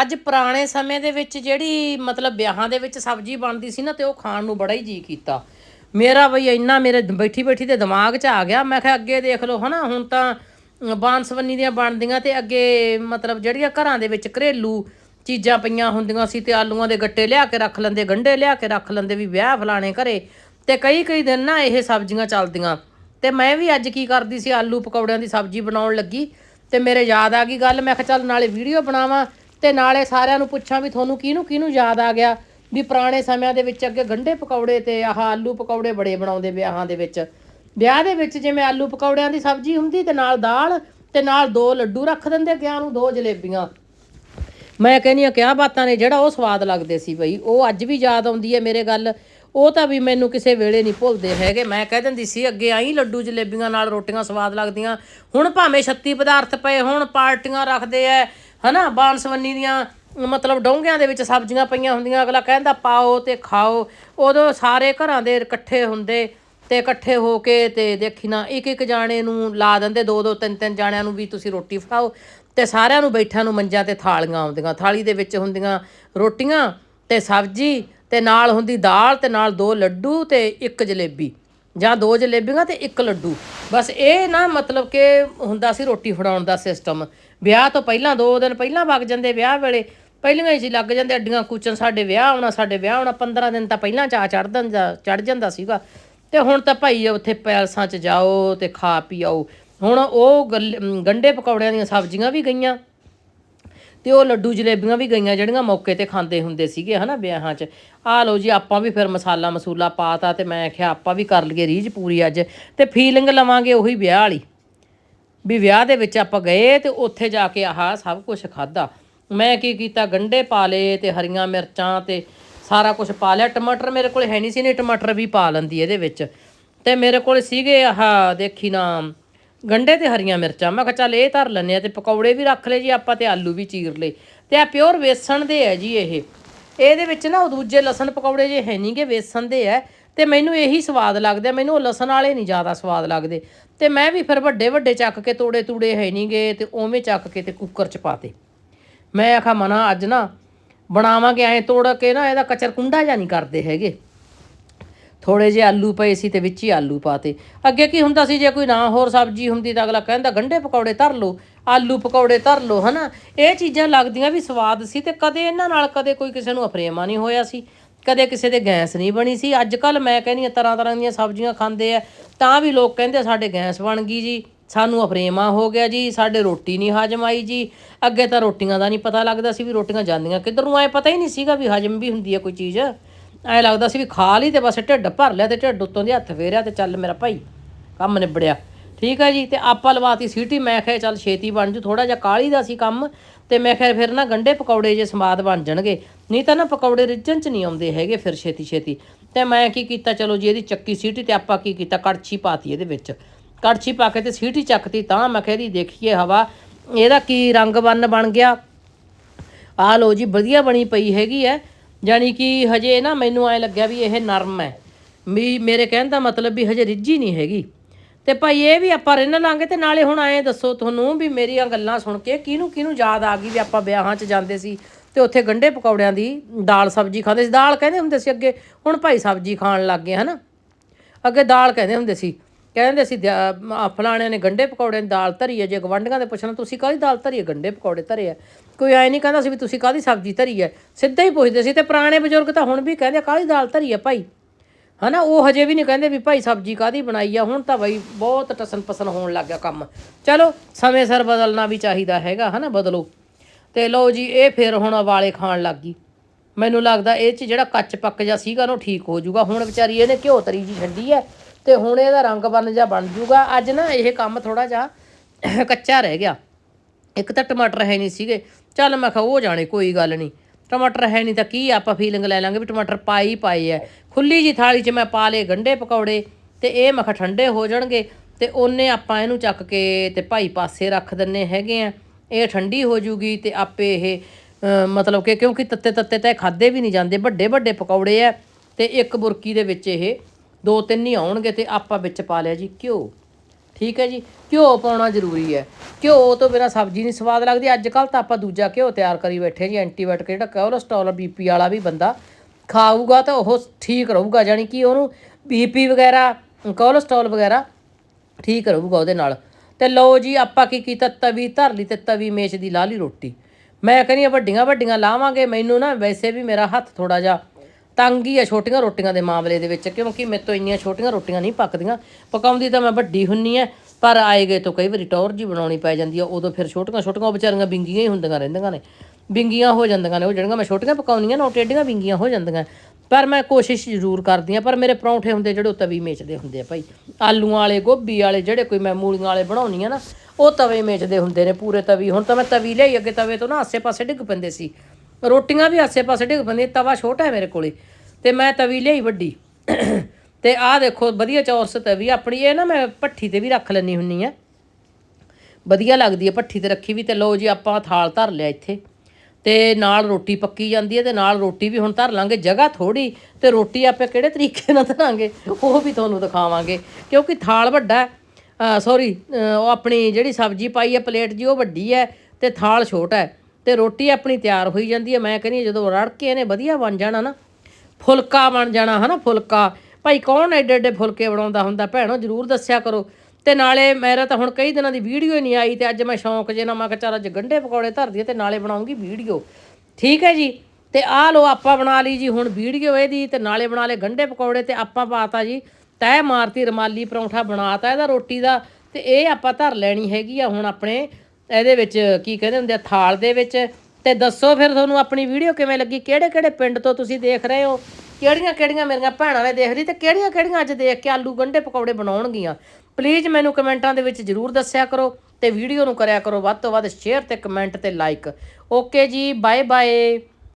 ਅੱਜ ਪੁਰਾਣੇ ਸਮੇਂ ਦੇ ਵਿੱਚ ਜਿਹੜੀ ਮਤਲਬ ਵਿਆਹਾਂ ਦੇ ਵਿੱਚ ਸਬਜ਼ੀ ਬਣਦੀ ਸੀ ਨਾ ਤੇ ਉਹ ਖਾਣ ਨੂੰ ਬੜਾ ਹੀ ਜੀ ਕੀਤਾ। ਮੇਰਾ ਬਈ ਇੰਨਾ ਮੇਰੇ ਬੈਠੀ ਬੈਠੀ ਤੇ ਦਿਮਾਗ 'ਚ ਆ ਗਿਆ। ਮੈਂ ਕਿਹਾ ਅੱਗੇ ਦੇਖ ਲਓ ਹਨਾ, ਹੁਣ ਤਾਂ ਬਾਂਸਵੰਨੀ ਦੀਆਂ ਬਣਦੀਆਂ ਤੇ ਅੱਗੇ ਮਤਲਬ ਜਿਹੜੀਆਂ ਘਰਾਂ ਦੇ ਵਿੱਚ ਘਰੇਲੂ ਚੀਜ਼ਾਂ ਪਈਆਂ ਹੁੰਦੀਆਂ ਸੀ ਤੇ ਆਲੂਆਂ ਦੇ ਗੱਟੇ ਲਿਆ ਕੇ ਰੱਖ ਲੈਂਦੇ, ਗੰਢੇ ਲਿਆ ਕੇ ਰੱਖ ਲੈਂਦੇ ਵੀ ਵਿਆਹ ਫਲਾਣੇ ਘਰੇ ਤੇ ਕਈ ਕਈ ਦਿਨ ਨਾ ਇਹ ਸਬਜ਼ੀਆਂ ਚੱਲਦੀਆਂ। ਤੇ ਮੈਂ ਵੀ ਅੱਜ ਕੀ ਕਰਦੀ ਸੀ, ਆਲੂ ਪਕੌੜਿਆਂ ਦੀ ਸਬਜ਼ੀ ਬਣਾਉਣ ਲੱਗੀ ਤੇ ਮੇਰੇ ਯਾਦ ਆ ਗਈ ਗੱਲ। ਮੈਂ ਕਿਹਾ ਚੱਲ ਨਾਲੇ ਵੀਡੀਓ ਬਣਾਵਾਂ। ਤੇ ਨਾਲੇ ਸਾਰਿਆਂ ਨੂੰ ਪੁੱਛਾਂ ਵੀ ਤੁਹਾਨੂੰ ਕਿਹਨੂੰ ਕਿਹਨੂੰ ਯਾਦ ਆ ਗਿਆ? ਵੀ ਪੁਰਾਣੇ ਸਮਿਆਂ ਦੇ ਵਿੱਚ ਅੱਗੇ ਗੰਢੇ ਪਕੌੜੇ ਤੇ ਆਹ ਆਲੂ ਪਕੌੜੇ ਬੜੇ ਬਣਾਉਂਦੇ ਵਿਆਹਾਂ ਦੇ ਵਿੱਚ। ਵਿਆਹ ਦੇ ਵਿੱਚ ਜਿਵੇਂ ਆਲੂ ਪਕੌੜਿਆਂ ਦੀ ਸਬਜ਼ੀ ਹੁੰਦੀ ਤੇ ਨਾਲ ਦਾਲ ਤੇ ਨਾਲ ਦੋ ਲੱਡੂ ਰੱਖ ਦਿੰਦੇ ਗਿਆ ਨੂੰ, ਦੋ ਜਲੇਬੀਆਂ। ਮੈਂ ਕਹਿੰਦੀ ਆ ਕਿਆ ਬਾਤਾਂ ਨੇ, ਜਿਹੜਾ ਉਹ ਸਵਾਦ ਲੱਗਦੇ ਸੀ ਬਈ। ਉਹ ਅੱਜ ਵੀ ਯਾਦ ਆਉਂਦੀ ਹੈ ਮੇਰੇ ਗੱਲ। ਉਹ ਤਾਂ ਵੀ ਮੈਨੂੰ ਕਿਸੇ ਵੇਲੇ ਨਹੀਂ ਭੁੱਲਦੇ ਹੈਗੇ। ਮੈਂ ਕਹਿ ਦਿੰਦੀ ਸੀ, ਅੱਗੇ ਆਈ ਲੱਡੂ ਜਲੇਬੀਆਂ ਨਾਲ ਰੋਟੀਆਂ ਸਵਾਦ ਲੱਗਦੀਆਂ। ਹੁਣ ਭਾਵੇਂ 36 ਪਦਾਰਥ ਪਏ ਹੁਣ, ਪਾਰਟੀਆਂ ਰੱਖਦੇ ਐ। ਹਨਾ ਬਾਂਸਵੰਨੀ ਦੀਆਂ, ਮਤਲਬ ਡੋਂਗਿਆਂ ਦੇ ਵਿੱਚ ਸਬਜ਼ੀਆਂ ਪਈਆਂ ਹੁੰਦੀਆਂ, ਅਗਲਾ ਕਹਿੰਦਾ ਪਾਓ ਤੇ ਖਾਓ। ਉਦੋਂ ਸਾਰੇ ਘਰਾਂ ਦੇ ਇਕੱਠੇ ਹੁੰਦੇ ਤੇ ਇਕੱਠੇ ਹੋ ਕੇ ਤੇ ਦੇਖੀ ਨਾ ਇੱਕ ਇੱਕ ਜਾਣੇ ਨੂੰ ਲਾ ਦਿੰਦੇ ਦੋ ਦੋ ਤਿੰਨ ਤਿੰਨ ਜਾਣਿਆਂ ਨੂੰ ਵੀ ਤੁਸੀਂ ਰੋਟੀ ਫੜਾਓ ਤੇ ਸਾਰਿਆਂ ਨੂੰ ਬੈਠਿਆਂ ਨੂੰ ਮੰਜਾਂ ਤੇ ਥਾਲੀਆਂ ਆਉਂਦੀਆਂ। ਥਾਲੀ ਦੇ ਵਿੱਚ ਹੁੰਦੀਆਂ ਰੋਟੀਆਂ ਤੇ ਸਬਜ਼ੀ ਤੇ ਨਾਲ ਹੁੰਦੀ ਦਾਲ ਤੇ ਨਾਲ ਦੋ ਲੱਡੂ ਤੇ ਇੱਕ ਜਲੇਬੀ। ਜਾਂ ਦੋ ਜਲੇਬੀਆਂ ਤੇ ਇੱਕ ਲੱਡੂ। ਬਸ ਇਹ ਨਾ ਮਤਲਬ ਕਿ ਹੁੰਦਾ ਸੀ ਰੋਟੀ ਫੜਾਉਣ ਦਾ ਸਿਸਟਮ। ਵਿਆਹ ਤੋਂ ਪਹਿਲਾਂ, ਦੋ ਦਿਨ ਪਹਿਲਾਂ ਵਗ ਜਾਂਦੇ ਵਿਆਹ ਵੇਲੇ। ਪਹਿਲੀਆਂ ਹੀ ਸੀ ਲੱਗ ਜਾਂਦੇ, ਅੱਡੀਆਂ ਕੂਚਨ ਸਾਡੇ ਵਿਆਹ ਆਉਣਾ, ਸਾਡੇ ਵਿਆਹ ਆਉਣਾ। 15 ਦਿਨ ਤਾਂ ਪਹਿਲਾਂ ਚਾ ਚੜ੍ਹਦਾ ਚੜ ਜਾਂਦਾ ਸੀਗਾ। ਤੇ ਹੁਣ ਤਾਂ ਭਾਈ ਉੱਥੇ ਪੈਲਸਾਂ 'ਚ ਜਾਓ ਤੇ ਖਾ ਪੀ ਆਓ। ਹੁਣ ਉਹ ਗੱਲ- ਗੰਢੇ ਪਕੌੜਿਆਂ ਦੀਆਂ ਸਬਜ਼ੀਆਂ ਵੀ ਗਈਆਂ। ਤੇ ਉਹ ਲੱਡੂ ਜਲੇਬੀਆਂ ਵੀ ਗਈਆਂ ਜਿਹੜੀਆਂ ਮੌਕੇ ਤੇ ਖਾਂਦੇ ਹੁੰਦੇ ਸੀਗੇ, ਹਨਾ ਵਿਆਹਾਂ 'ਚ। ਆ ਲਓ ਜੀ, ਆਪਾਂ ਵੀ ਫਿਰ ਮਸਾਲਾ ਮਸੂਲਾ ਪਾਤਾ ਤੇ ਮੈਂ ਕਿਹਾ ਆਪਾਂ ਵੀ ਕਰ ਲਈਏ ਰੀਝ ਪੂਰੀ ਅੱਜ। ਤੇ ਫੀਲਿੰਗ ਲਵਾਂਗੇ ਉਹੀ ਵਿਆਹ ਵਾਲੀ। ਵੀ ਵਿਆਹ ਦੇ ਵਿੱਚ ਆਪਾਂ ਗਏ ਤੇ ਉੱਥੇ ਜਾ ਕੇ ਆਹ ਸਭ ਕੁਝ ਖਾਦਾ ਮੈਂ ਕੀ ਕੀਤਾ, ਗੰਢੇ ਪਾ ਲਏ ਤੇ ਹਰੀਆਂ ਮਿਰਚਾਂ ਤੇ ਸਾਰਾ ਕੁਝ ਪਾ ਲਿਆ। ਟਮਾਟਰ ਮੇਰੇ ਕੋਲ ਹੈ ਨਹੀਂ ਸੀ ਨੇ ਟਮਾਟਰ ਵੀ ਪਾ ਲੈਂਦੀ ਇਹਦੇ ਵਿੱਚ। ਤੇ ਮੇਰੇ ਕੋਲ ਸੀਗੇ ਆਹ, ਦੇਖੀ ਨਾ ਗੰਢੇ ਤੇ ਹਰੀਆਂ ਮਿਰਚਾਂ। ਮੈਂ ਕਿਹਾ, ਚੱਲ ਇਹ ਧਰ ਲੈਨੇ ਆ ਤੇ ਪਕੌੜੇ ਵੀ ਰੱਖ ਲਏ ਜੀ, ਆਪਾਂ ਤੇ ਆਲੂ ਵੀ ਚੀਰ ਲਏ। ਤੇ ਆ ਪਿਓਰ ਵੇਸਣ ਦੇ ਹੈ ਜੀ ਇਹ। ਇਹਦੇ ਵਿੱਚ ਨਾ ਉਹ ਦੂਜੇ ਲਸਣ ਪਕੌੜੇ ਜੇ ਹੈ ਨਹੀਂਗੇ ਵੇਸਣ ਦੇ ਹੈ ਤੇ ਮੈਨੂੰ ਇਹੀ ਸਵਾਦ ਲੱਗਦਾ ਮੈਨੂੰ ਉਹ ਲਸਣ ਵਾਲੇ ਨਹੀਂ ਜ਼ਿਆਦਾ ਸਵਾਦ ਲੱਗਦੇ। ਤੇ ਮੈਂ ਵੀ ਫਿਰ ਵੱਡੇ ਵੱਡੇ ਚੱਕ ਕੇ ਤੋੜੇ ਤੂੜੇ ਹੈ ਨਹੀਂਗੇ ਤੇ ਉਵੇਂ ਚੱਕ ਕੇ ਤੇ ਕੁੱਕਰ 'ਚ ਪਾਤੇ। ਮੈਂ ਆਖਾ, ਮਨਾ ਅੱਜ ਨਾ ਬਣਾਵਾਂਗੇ, ਐ ਤੋੜ ਕੇ ਨਾ ਇਹਦਾ ਕਚਰ ਕੁੰਡਾ ਜਾਂ ਨਹੀਂ ਕਰਦੇ ਹੈਗੇ। ਥੋੜੇ ਜਿਹੇ ਆਲੂ ਪਏ ਸੀ ਤੇ ਵਿੱਚ ਹੀ ਆਲੂ ਪਾਤੇ। ਅੱਗੇ ਕੀ ਹੁੰਦਾ ਸੀ, ਜੇ ਕੋਈ ਨਾ ਹੋਰ ਸਬਜ਼ੀ ਹੁੰਦੀ ਤਾਂ ਅਗਲਾ ਕਹਿੰਦਾ, ਗੰਢੇ ਪਕੌੜੇ ਧਰ ਲਓ, ਆਲੂ ਪਕੌੜੇ ਧਰ ਲਓ ਹਨਾ? ਇਹ ਚੀਜ਼ਾਂ ਲੱਗਦੀਆਂ ਵੀ ਸਵਾਦ ਸੀ ਤੇ ਕਦੇ ਇਹਨਾਂ ਨਾਲ ਕਦੇ ਕੋਈ ਕਿਸੇ ਨੂੰ ਅਫਰੇਮਾ ਨਹੀਂ ਹੋਇਆ ਸੀ। ਕਦੇ ਕਿਸੇ ਦੇ ਗੈਸ ਨਹੀਂ ਬਣੀ ਸੀ। ਅੱਜ ਕੱਲ ਮੈਂ ਕਹਿੰਦੀ ਹਾਂ ਤਰ੍ਹਾਂ ਤਰ੍ਹਾਂ ਦੀਆਂ ਸਬਜ਼ੀਆਂ ਖਾਂਦੇ ਆ, ਤਾਂ ਵੀ ਲੋਕ ਕਹਿੰਦੇ ਸਾਡੇ ਗੈਸ ਬਣ ਗਈ ਜੀ, ਸਾਨੂੰ ਅਫਰੇਮਾ ਹੋ ਗਿਆ ਜੀ, ਸਾਡੇ ਰੋਟੀ ਨਹੀਂ ਹਜਮ ਆਈ ਜੀ। ਅੱਗੇ ਤਾਂ ਰੋਟੀਆਂ ਦਾ ਨਹੀਂ ਪਤਾ ਲੱਗਦਾ ਸੀ ਵੀ ਰੋਟੀਆਂ ਜਾਂਦੀਆਂ ਕਿੱਧਰ ਨੂੰ ਆਏ ਪਤਾ ਹੀ ਨਹੀਂ ਸੀਗਾ ਵੀ ਹਜਮ ਵੀ ਹੁੰਦੀ ਹੈ ਕੋਈ ਚੀਜ਼। ਐ ਲੱਗਦਾ ਸੀ ਵੀ ਖਾ ਲਈ ਤੇ ਬਸ ਢਿੱਡ ਭਰ ਲਿਆ ਤੇ ਢਿੱਡ ਉੱਤੋਂ ਦੀ ਹੱਥ ਫੇਰਿਆ ਤੇ ਚੱਲ ਮੇਰਾ ਭਾਈ ਕੰਮ ਨਿਬੜਿਆ। ਠੀਕ ਹੈ ਜੀ? ਤੇ ਆਪਾਂ ਲਵਾਤੀ ਸੀਟੀ, ਮੈਂ ਕਿਹਾ ਚੱਲ ਛੇਤੀ ਬਣ ਜੂ ਥੋੜਾ ਜਿਹਾ ਕਾਲੀ ਦਾ ਸੀ ਕੰਮ ਤੇ ਮੈਂ ਕਿਹਾ ਫਿਰ ਨਾ ਗੰਡੇ ਪਕੌੜੇ ਜੇ ਸਮਾਦ ਬਣ ਜਾਣਗੇ, ਨਹੀਂ ਤਾਂ ਨਾ ਪਕੌੜੇ ਰਿੱਝਣ ਚ ਨਹੀਂ ਆਉਂਦੇ ਹੈਗੇ ਫਿਰ ਛੇਤੀ ਛੇਤੀ। ਤੇ ਮੈਂ ਕੀ ਕੀਤਾ, ਚਲੋ ਜੀ ਇਹਦੀ ਚੱਕੀ ਸੀਟੀ ਤੇ ਆਪਾਂ ਕੀ ਕੀਤਾ, ਕੜਛੀ ਪਾਤੀ ਇਹਦੇ ਵਿੱਚ। ਕੜਛੀ ਪਾ ਕੇ ਤੇ ਸੀਟੀ ਚੱਕਤੀ ਤਾਂ ਮੈਂ ਕਿਹਾ ਇਹਦੀ ਦੇਖੀਏ ਹਵਾ, ਇਹਦਾ ਕੀ ਰੰਗ ਬੰਨ ਬਣ ਗਿਆ? ਆ ਲੋ ਜੀ, ਵਧੀਆ ਬਣੀ ਪਈ ਹੈਗੀ ਐ। ਜਾਨੀ ਕਿ ਹਜੇ ਨਾ ਮੈਨੂੰ ਐ ਲੱਗਿਆ ਵੀ ਇਹ ਨਰਮ ਹੈ। ਵੀ ਮੇਰੇ ਕਹਿਣ ਦਾ ਮਤਲਬ ਵੀ ਹਜੇ ਰਿੱਝੀ ਨਹੀਂ ਹੈਗੀ। ਤੇ ਭਾਈ ਇਹ ਵੀ ਆਪਾਂ ਰਿੰਨ ਲਾਂਗੇ ਤੇ ਨਾਲੇ ਹੁਣ ਐਂ ਦੱਸੋ ਤੁਹਾਨੂੰ ਵੀ ਮੇਰੀਆਂ ਗੱਲਾਂ ਸੁਣ ਕੇ ਕਿਹਨੂੰ ਕਿਹਨੂੰ ਯਾਦ ਆ ਗਈ ਵੀ ਆਪਾਂ ਵਿਆਹਾਂ 'ਚ ਜਾਂਦੇ ਸੀ ਤੇ ਉੱਥੇ ਗੰਢੇ ਪਕੌੜਿਆਂ ਦੀ ਦਾਲ ਸਬਜ਼ੀ ਖਾਂਦੇ ਸੀ। ਦਾਲ ਕਹਿੰਦੇ ਹੁੰਦੇ ਸੀ ਅੱਗੇ, ਹੁਣ ਭਾਈ ਸਬਜ਼ੀ ਖਾਣ ਲੱਗ ਗਏ ਹਨਾ। ਅੱਗੇ ਦਾਲ ਕਹਿੰਦੇ ਹੁੰਦੇ ਸੀ। ਕਹਿੰਦੇ ਸੀ ਦਿਆ- ਆਹ ਫਲਾਣਿਆਂ ਨੇ ਗੰਢੇ ਪਕੌੜੇ ਦੀ ਦਾਲ ਧਰੀ ਹੈ ਜੇ ਗਵੰਡੀਆਂ ਦੇ ਪੁੱਛਣਾ ਤੁਸੀਂ ਕਾਹਦੀ ਦਾਲ ਧਰੀ ਹੈ? ਗੰਢੇ ਪਕੌੜੇ ਧਰੇ ਆ ਕੋਈ ਐ ਨਹੀਂ ਕਹਿੰਦਾ ਸੀ ਵੀ ਤੁਸੀਂ ਕਾਹਦੀ ਸਬਜ਼ੀ ਧਰੀ ਹੈ? ਸਿੱਧਾ ਹੀ ਪੁੱਛਦੇ ਸੀ ਤੇ ਪੁਰਾਣੇ ਬਜ਼ੁਰਗ ਤਾਂ ਹੁਣ ਵੀ ਕਹਿੰਦੇ ਆ, ਕਾਹਦੀ ਦਾਲ ਧਰੀ ਹੈ ਭਾਈ? ਹਨਾ ਉਹ ਹਜੇ ਵੀ ਨਹੀਂ ਕਹਿੰਦੇ ਵੀ ਭਾਈ ਸਬਜ਼ੀ ਕਾਦੀ ਬਣਾਈ ਆ? ਹੁਣ ਤਾਂ ਬਈ ਬਹੁਤ ਟਸਨ ਪਸਨ ਹੋਣ ਲੱਗ ਗਿਆ ਕੰਮ। ਚਲੋ ਸਮੇਂ ਸਿਰ ਬਦਲਣਾ ਵੀ ਚਾਹੀਦਾ ਹੈਗਾ ਹਨਾ ਬਦਲੋ। ਤੇ ਲਓ ਜੀ ਇਹ ਫਿਰ ਹੁਣ ਵਾਲੇ ਖਾਣ ਲੱਗ ਗਈ। ਮੈਨੂੰ ਲੱਗਦਾ ਇਹ ਚ ਜਿਹੜਾ ਕੱਚ ਪੱਕ ਜਾ ਸੀਗਾ ਉਹ ਠੀਕ ਹੋ ਜਾਊਗਾ। ਹੁਣ ਵਿਚਾਰੀ ਇਹਨੇ ਘਿਓ ਤਰੀ ਜੀ ਛੱਡੀ ਹੈ। ਤੇ ਹੁਣ ਇਹਦਾ ਰੰਗ ਬਣ ਜਾ ਬਣ ਜੂਗਾ। ਅੱਜ ਨਾ ਇਹ ਕੰਮ ਥੋੜਾ ਜਿਹਾ ਕੱਚਾ ਰਹਿ ਗਿਆ। ਇੱਕ ਤਾਂ ਟਮਾਟਰ ਹੈ ਨਹੀਂ ਸੀਗੇ। ਚੱਲ ਮੈਂ ਕਿਹਾ ਉਹ ਜਾਣੇ, ਕੋਈ ਗੱਲ ਨਹੀਂ। ਟਮਾਟਰ ਹੈ ਨਹੀਂ ਤਾਂ ਕੀ ਆਪਾਂ ਫੀਲਿੰਗ ਲੈ ਲਾਂਗੇ ਵੀ ਟਮਾਟਰ ਪਾਈ ਹੀ ਪਾਏ ਐ ਖੁੱਲੀ ਜੀ ਥਾਲੀ 'ਚ ਮੈਂ ਪਾ ਲਏ ਗੰਢੇ ਪਕੌੜੇ ਤੇ ਇਹ ਮੈਂ ਕਿਹਾ ਠੰਡੇ ਹੋ ਜਾਣਗੇ। ਤੇ ਉਹਨੇ ਆਪਾਂ ਇਹਨੂੰ ਚੱਕ ਕੇ ਤੇ ਭਾਈ ਪਾਸੇ ਰੱਖ ਦਿੰਨੇ ਹੈਗੇ ਆ। ਇਹ ਠੰਡੀ ਹੋ ਜੂਗੀ ਤੇ ਆਪੇ ਇਹ ਮਤਲਬ ਕਿ ਕਿਉਂਕਿ ਤੱਤੇ ਤੱਤੇ ਤਾਂ ਇਹ ਖਾਦੇ ਵੀ ਨਹੀਂ ਜਾਂਦੇ। ਵੱਡੇ ਵੱਡੇ ਪਕੌੜੇ ਆ ਤੇ ਇੱਕ ਬੁਰਕੀ ਦੇ ਵਿੱਚ ਇਹ ਦੋ ਤਿੰਨ ਹੀ ਆਉਣਗੇ ਤੇ ਆਪਾਂ ਵਿੱਚ ਪਾ ਲਿਆ ਜੀ ਘਿਓ। ਠੀਕ ਹੈ ਜੀ? ਘਿਓ ਪਾਉਣਾ ਜ਼ਰੂਰੀ ਹੈ। ਘਿਓ ਤੋਂ ਬਿਨਾ ਸਬਜ਼ੀ ਨਹੀਂ ਸਵਾਦ ਲੱਗਦੀ। ਅੱਜ ਕੱਲ ਤਾਂ ਆਪਾਂ ਦੂਜਾ ਘਿਓ ਤਿਆਰ ਕਰੀ ਬੈਠੇ ਜੀ, ਐਂਟੀਬਾਇਓਟਿਕ ਜਿਹੜਾ ਕੋਲੇਸਟ੍ਰੋਲ ਬੀਪੀ ਵਾਲਾ ਵੀ ਬੰਦਾ ਖਾਊਗਾ ਤਾਂ ਉਹ ਠੀਕ ਰਹੂਗਾ ਯਾਨੀ ਕਿ ਉਹਨੂੰ ਬੀਪੀ ਵਗੈਰਾ, ਕੋਲੇਸਟ੍ਰੋਲ ਵਗੈਰਾ ਠੀਕ ਰਹੂਗਾ ਉਹਦੇ ਨਾਲ। ਤੇ ਲਓ ਜੀ, ਆਪਾਂ ਕੀ ਕੀਤਾ? ਤਵੀ ਧਰ ਲਈ ਤੇ ਤਵੀ ਮੇਚ ਦੀ ਲਾ ਲਈ ਰੋਟੀ। ਮੈਂ ਕਹਿੰਦੀ ਆ ਵੱਡੀਆਂ ਵੱਡੀਆਂ ਲਾਵਾਂਗੇ। ਮੈਨੂੰ ਨਾ ਵੈਸੇ ਵੀ ਮੇਰਾ ਹੱਥ ਥੋੜਾ ਜਿਹਾ ਤੰਗ ਹੀ ਆ ਛੋਟੀਆਂ ਰੋਟੀਆਂ ਦੇ ਮਾਮਲੇ ਦੇ ਵਿੱਚ, ਕਿਉਂਕਿ ਮੇਰੇ ਤੋਂ ਇੰਨੀਆਂ ਛੋਟੀਆਂ ਰੋਟੀਆਂ ਨਹੀਂ ਪੱਕਦੀਆਂ। ਪਕਾਉਂਦੀ ਤਾਂ ਮੈਂ ਵੱਡੀ ਹੁੰਨੀ ਐ ਪਰ ਆਏ ਗਏ ਤੋਂ ਕਈ ਵਾਰੀ ਟੌਰ ਜੀ ਬਣਾਉਣੀ ਪੈ ਜਾਂਦੀ ਆ, ਉਦੋਂ ਫਿਰ ਛੋਟੀਆਂ ਛੋਟੀਆਂ ਵਿਚਾਰੀਆਂ ਬਿੰਗੀਆਂ ਹੀ ਹੁੰਦੀਆਂ ਰਹਿੰਦੀਆਂ ਨੇ। ਬਿੰਗੀਆਂ ਹੋ ਜਾਂਦੀਆਂ ਨੇ, ਉਹ ਜਿਹੜੀਆਂ ਮੈਂ ਛੋਟੀਆਂ ਪਕਾਉਂਦੀਆਂ ਨਾ, ਉਹ ਟੇਡੀਆਂ ਬਿੰਗੀਆਂ ਹੋ ਜਾਂਦੀਆਂ। ਪਰ ਮੈਂ ਕੋਸ਼ਿਸ਼ ਜ਼ਰੂਰ ਕਰਦੀ ਆ, ਪਰ ਮੇਰੇ ਪਰੌਂਠੇ ਹੁੰਦੇ ਜਿਹੜੇ ਉਹ ਤਵੀ ਮੇਚਦੇ ਹੁੰਦੇ ਆ ਭਾਈ। ਆਲੂਆਂ ਵਾਲੇ, ਗੋਭੀ ਵਾਲੇ, ਜਿਹੜੇ ਕੋਈ ਮੈਂ ਮੂਲੀਆਂ ਵਾਲੇ ਬਣਾਉਣੀ ਆ ਨਾ, ਉਹ ਤਵੇ ਮੇਚਦੇ ਹੁੰਦੇ ਨੇ ਪੂਰੇ ਤਵੀ। ਹੁਣ ਤਾਂ ਮੈਂ ਤਵੀ ਲਈ ਅੱਗੇ ਤਵੇ ਤੋਂ ਨਾ ਆਸੇ-ਪਾਸੇ ਡਿੱਗ ਪੈਂਦੇ ਸੀ। ਰੋਟੀਆਂ ਵੀ ਆਸੇ-ਪਾਸੇ ਡਿੱਗ ਪੈਂਦੀਆਂ, ਤਵਾ ਛੋਟਾ ਹੈ ਮੇਰੇ ਕੋਲੇ, ਤੇ ਮੈਂ ਤਵੀ ਲਈ ਵੱਡੀ। ਤੇ ਆਹ ਦੇਖੋ, ਵਧੀਆ ਚੌਰਸ ਤਵੀ, ਆਪਣੀ ਇਹ ਨਾ ਮੈਂ ਭੱਠੀ ਤੇ ਵੀ ਰੱਖ ਲੈਣੀ ਹੁੰਨੀ ਆ ਵਧੀਆ ਲੱਗਦੀ ਹੈ ਭੱਠੀ ਤੇ ਰੱਖੀ ਵੀ, ਤੇ ਲਓ ਜੀ ਆਪਾਂ ਥਾਲ ਧਰ ਲਿਆ ਇੱਥੇ। ਤੇ ਨਾਲ ਰੋਟੀ ਪੱਕੀ ਜਾਂਦੀ ਹੈ, ਤੇ ਨਾਲ ਰੋਟੀ ਵੀ ਹੁਣ ਧਰ ਲਾਂਗੇ, ਜਗ੍ਹਾ ਥੋੜੀ ਤੇ ਰੋਟੀ ਆਪੇ ਕਿਹੜੇ ਤਰੀਕੇ ਨਾਲ ਧਰਾਂਗੇ, ਉਹ ਵੀ ਤੁਹਾਨੂੰ ਦਿਖਾਵਾਂਗੇ, ਕਿਉਂਕਿ ਥਾਲ ਵੱਡਾ ਸੌਰੀ ਉਹ ਆਪਣੀ ਜਿਹੜੀ ਸਬਜ਼ੀ ਪਾਈ ਹੈ, ਪਲੇਟ ਜੀ, ਉਹ ਵੱਡੀ ਹੈ, ਤੇ ਥਾਲ ਛੋਟਾ ਹੈ। ਤੇ ਰੋਟੀ ਆਪਣੀ ਤਿਆਰ ਹੋਈ ਜਾਂਦੀ ਹੈ। ਮੈਂ ਕਹਿੰਦੀ ਹਾਂ, ਜਦੋਂ ਰੜ ਕੇ ਇਹਨੇ ਵਧੀਆ ਬਣ ਜਾਣਾ ਨਾ, ਫੁਲਕਾ ਬਣ ਜਾਣਾ, ਹਨਾ ਫੁਲਕਾ। ਭਾਈ ਕੌਣ ਐਡੇ ਐਡੇ ਫੁਲਕੇ ਬਣਾਉਂਦਾ ਹੁੰਦਾ? ਭੈਣੋ, ਜਰੂਰ ਦੱਸਿਆ ਕਰੋ। ਤੇ ਨਾਲੇ ਮੇਰਾ ਤਾਂ ਹੁਣ ਕਈ ਦਿਨਾਂ ਦੀ ਵੀਡੀਓ ਹੀ ਨਹੀਂ ਆਈ ਤੇ ਅੱਜ ਮੈਂ ਸ਼ੌਂਕ ਜੇ ਨਾਲ ਮੈਂ ਕਿਹਾ ਚੱਲ ਅੱਜ ਗੰਢੇ ਪਕੌੜੇ ਧਰਦੀ ਹਾਂ ਤੇ ਨਾਲੇ ਬਣਾਉਂਗੀ ਵੀਡੀਓ। ਠੀਕ ਹੈ ਜੀ? ਤੇ ਆਹ ਲੋ ਆਪਾਂ ਬਣਾ ਲਈ ਜੀ ਹੁਣ ਵੀਡੀਓ ਇਹਦੀ ਤੇ ਨਾਲੇ ਬਣਾ ਲਏ ਗੰਢੇ ਪਕੌੜੇ ਤੇ ਆਪਾਂ ਪਾਤਾ ਜੀ ਤੈ ਮਾਰਤੀ ਰਮਾਲੀ ਪਰੌਂਠਾ ਬਣਾਤਾ ਇਹਦਾ ਰੋਟੀ ਦਾ ਤੇ ਇਹ ਆਪਾਂ ਧਰ ਲੈਣੀ ਹੈਗੀ ਆ ਹੁਣ ਆਪਣੇ ਇਹਦੇ ਵਿੱਚ ਕੀ ਕਹਿੰਦੇ ਹੁੰਦੇ ਆ, ਥਾਲ ਦੇ ਵਿੱਚ। ਤੇ ਦੱਸੋ ਫਿਰ ਤੁਹਾਨੂੰ ਆਪਣੀ ਵੀਡੀਓ ਕਿਵੇਂ ਲੱਗੀ? ਕਿਹੜੇ ਕਿਹੜੇ ਪਿੰਡ ਤੋਂ ਤੁਸੀਂ ਦੇਖ ਰਹੇ ਹੋ? ਕਿਹੜੀਆਂ ਕਿਹੜੀਆਂ ਮੇਰੀਆਂ ਭੈਣਾਂ ਨੇ ਦੇਖ ਰਹੀ ਤੇ ਕਿਹੜੀਆਂ ਕਿਹੜੀਆਂ ਅੱਜ ਦੇਖ ਕੇ ਆਲੂ ਗੰਢੇ ਪਕੌੜੇ ਬਣਾਉਣਗੀਆਂ? ਪਲੀਜ਼ ਮੈਨੂੰ ਕਮੈਂਟਾਂ ਦੇ ਵਿੱਚ ਜਰੂਰ ਦੱਸਿਆ ਕਰੋ ਤੇ ਵੀਡੀਓ ਨੂੰ ਕਰਿਆ ਕਰੋ ਵੱਧ ਤੋਂ ਵੱਧ ਸ਼ੇਅਰ ਤੇ ਕਮੈਂਟ ਤੇ ਲਾਈਕ ਓਕੇ ਜੀ ਬਾਏ ਬਾਏ